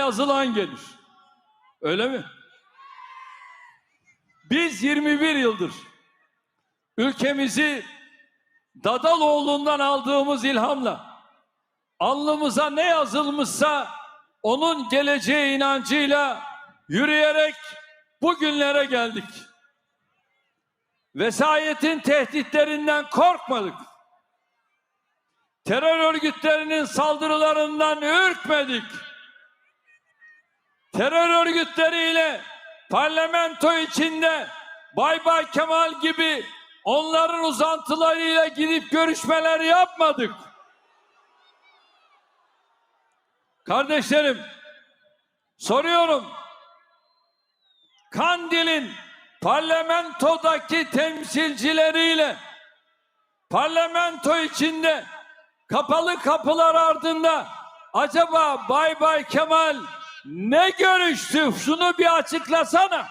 yazılan gelir. Öyle mi? Biz 21 yıldır ülkemizi Dadaloğlu'ndan aldığımız ilhamla alnımıza ne yazılmışsa onun geleceği inancıyla yürüyerek bugünlere geldik. Vesayetin tehditlerinden korkmadık. Terör örgütlerinin saldırılarından ürkmedik. Terör örgütleriyle parlamento içinde Bay Bay Kemal gibi onların uzantılarıyla gidip görüşmeler yapmadık. Kardeşlerim, soruyorum. Kandil'in parlamentodaki temsilcileriyle parlamento içinde kapalı kapılar ardında acaba Bay Bay Kemal ne görüştü? Şunu bir açıklasana.